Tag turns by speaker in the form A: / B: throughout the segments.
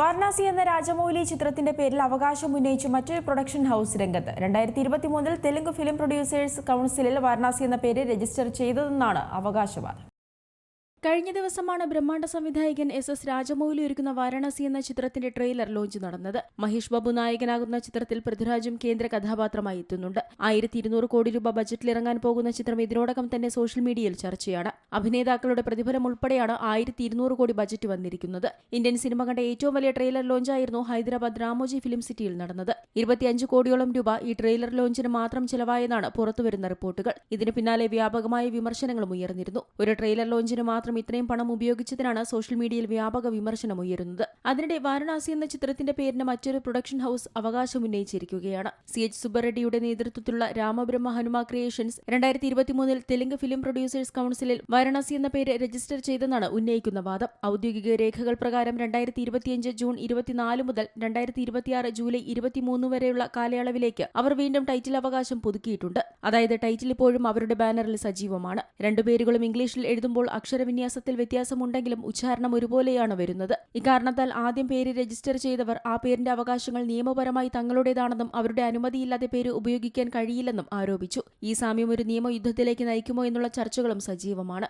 A: വാരണാസി എന്ന രാജമൗലി ചിത്രത്തിന്റെ പേരിൽ അവകാശം ഉന്നയിച്ച് മറ്റൊരു പ്രൊഡക്ഷൻ ഹൗസ് രംഗത്ത്. രണ്ടായിരത്തി ഇരുപത്തി മൂന്നിൽ തെലുങ്ക് ഫിലിം പ്രൊഡ്യൂസേഴ്സ് കൗൺസിലിൽ വാരണാസി എന്ന പേര് രജിസ്റ്റർ ചെയ്തതെന്നാണ് അവകാശവാദം. കഴിഞ്ഞ ദിവസമാണ് ബ്രഹ്മാണ്ഡ സംവിധായകൻ എസ് എസ് രാജമൗലി ഒരുക്കുന്ന വാരാണസി എന്ന ചിത്രത്തിന്റെ ട്രെയിലർ ലോഞ്ച് നടന്നത്. മഹേഷ് ബാബു നായകനാകുന്ന ചിത്രത്തിൽ പൃഥ്വിരാജും കേന്ദ്ര കഥാപാത്രമായി എത്തുന്നുണ്ട്. ആയിരത്തി ഇരുന്നൂറ് കോടി രൂപ ബജറ്റിൽ ഇറങ്ങാൻ പോകുന്ന ചിത്രം ഇതിനോടകം തന്നെ സോഷ്യൽ മീഡിയയിൽ ചർച്ചയാണ്. അഭിനേതാക്കളുടെ പ്രതിഫലം ഉൾപ്പെടെയാണ് ആയിരത്തി ഇരുന്നൂറ് കോടി ബജറ്റ് വന്നിരിക്കുന്നത്. ഇന്ത്യൻ സിനിമ കണ്ട ഏറ്റവും വലിയ ട്രെയിലർ ലോഞ്ചായിരുന്നു ഹൈദരാബാദ് രാമോജി ഫിലിം സിറ്റിയിൽ നടന്നത്. ഇരുപത്തിയഞ്ച് കോടിയോളം രൂപ ഈ ട്രെയിലർ ലോഞ്ചിന് മാത്രം ചെലവായെന്നാണ് പുറത്തുവരുന്ന റിപ്പോർട്ടുകൾ. ഇതിന് പിന്നാലെ വ്യാപകമായ വിമർശനങ്ങളും ഉയർന്നിരുന്നു. ഒരു ട്രെയിലർ ലോഞ്ചിന് മാത്രം ഇത്രയും പണം ഉപയോഗിച്ചതിനാണ് സോഷ്യൽ മീഡിയയിൽ വ്യാപക വിമർശനം ഉയരുന്നത്. അതിനിടെ വാരണാസി എന്ന ചിത്രത്തിന്റെ പേരിന് മറ്റൊരു പ്രൊഡക്ഷൻ ഹൌസ് അവകാശം ഉന്നയിച്ചിരിക്കുകയാണ്. സി എച്ച് സുബ്ബറെഡ്ഡിയുടെ നേതൃത്വത്തിലുള്ള രാമബ്രഹ്മ ഹനുമ ക്രിയേഷൻസ് രണ്ടായിരത്തി ഇരുപത്തിമൂന്നിൽ തെലുങ്ക് ഫിലിം പ്രൊഡ്യൂസേഴ്സ് കൌൺസിലിൽ വാരണാസി എന്ന പേര് രജിസ്റ്റർ ചെയ്തെന്നാണ് ഉന്നയിക്കുന്ന വാദം. ഔദ്യോഗിക രേഖകൾ പ്രകാരം രണ്ടായിരത്തി ഇരുപത്തിയഞ്ച് ജൂൺ ഇരുപത്തിനാല് മുതൽ രണ്ടായിരത്തി ഇരുപത്തിയാറ് ജൂലൈ ഇരുപത്തിമൂന്ന് വരെയുള്ള കാലയളവിലേക്ക് അവർ വീണ്ടും ടൈറ്റിൽ അവകാശം പുതുക്കിയിട്ടുണ്ട്. അതായത് ടൈറ്റിൽ ഇപ്പോഴും അവരുടെ ബാനറിൽ സജീവമാണ്. രണ്ടു പേരുകളും ഇംഗ്ലീഷിൽ എഴുതുമ്പോൾ അക്ഷരവിന്യാസത്തിൽ വ്യത്യാസമുണ്ടെങ്കിലും ഉച്ചാരണം ഒരുപോലെയാണ് വരുന്നത്. ഇക്കാരണത്താൽ ആദ്യം പേര് രജിസ്റ്റർ ചെയ്തവർ ആ പേരിന്റെ അവകാശങ്ങൾ നിയമപരമായി തങ്ങളുടേതാണെന്നും അവരുടെ അനുമതിയില്ലാതെ പേര് ഉപയോഗിക്കാൻ കഴിയില്ലെന്നും ആരോപിച്ചു. ഈ സാമ്യം ഒരു നിയമയുദ്ധത്തിലേക്ക് നയിക്കുമോ എന്നുള്ള ചർച്ചകളും സജീവമാണ്.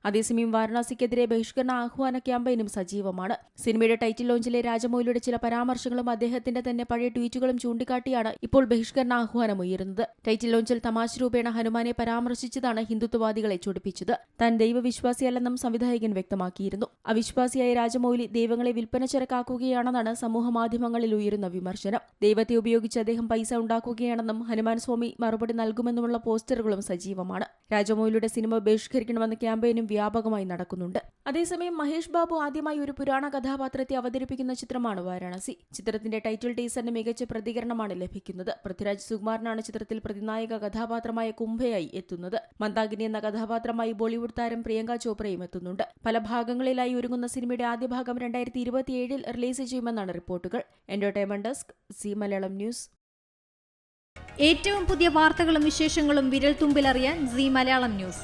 A: അതേസമയം വാരണാസിക്കെതിരെ ബഹിഷ്കരണ ആഹ്വാന ക്യാമ്പയിനും സജീവമാണ്. സിനിമയുടെ ടൈറ്റിൽ ലോഞ്ചിലെ രാജമൗലിയുടെ ചില പരാമർശങ്ങളും അദ്ദേഹത്തിന്റെ തന്നെ പഴയ ട്വീറ്റുകളും ചൂണ്ടിക്കാട്ടിയാണ് ഇപ്പോൾ ബഹിഷ്കരണ ആഹ്വാനം ഉയരുന്നത്. ടൈറ്റിൽ ലോഞ്ചിൽ തമാശ രൂപേണ ഹനുമാനെ പരാമർശിച്ചതാണ് ഹിന്ദുത്വവാദികളെ ചൊടിപ്പിച്ചത്. താൻ ദൈവവിശ്വാസിയല്ലെന്നും സംവിധായകൻ വ്യക്തമാക്കിയിരുന്നു. അവിശ്വാസിയായ രാജമൗലി ദൈവങ്ങളെ വിൽപ്പന ചരക്കാക്കുകയാണെന്നാണ് സമൂഹ മാധ്യമങ്ങളിൽ ഉയരുന്ന വിമർശനം. ദൈവത്തെ ഉപയോഗിച്ച് അദ്ദേഹം പൈസ ഉണ്ടാക്കുകയാണെന്നും ഹനുമാൻ സ്വാമി മറുപടി നൽകുമെന്നുമുള്ള പോസ്റ്ററുകളും സജീവമാണ്. രാജമൗലിയുടെ സിനിമ ബഹിഷ്കരിക്കണമെന്ന ക്യാമ്പയിനും വ്യാപകമായി നടക്കുന്നുണ്ട്. അതേസമയം മഹേഷ് ബാബു ആദ്യമായി ഒരു പുരാണ കഥാപാത്രത്തെ അവതരിപ്പിക്കുന്ന ചിത്രമാണ് വാരാണസി. ചിത്രത്തിന്റെ ടൈറ്റിൽ ടീസറിന് മികച്ച പ്രതികരണമാണ് ലഭിക്കുന്നത്. പൃഥ്വിരാജ് സുകുമാരനാണ് ചിത്രത്തിൽ പ്രതിനായക കഥാപാത്രമായ കുംഭയായി എത്തുന്നത്. മന്ദാകിനി എന്ന കഥാപാത്രമായി ബോളിവുഡ് താരം പ്രിയങ്ക ചോപ്രയും എത്തുന്നുണ്ട്. പല ഭാഗങ്ങളിലായി ഒരുങ്ങുന്ന സിനിമയുടെ ആദ്യ ഭാഗം രണ്ടായിരത്തി ഇരുപത്തിയേഴിൽ റിലീസ് ചെയ്യുമെന്നാണ് റിപ്പോർട്ടുകൾ. Entertainment desk Zee Malayalam News.
B: ഏറ്റവും പുതിയ വാർത്തകളും വിശേഷങ്ങളും വിരൽ തുമ്പിലറിയാൻ സി മലയാളം ന്യൂസ്.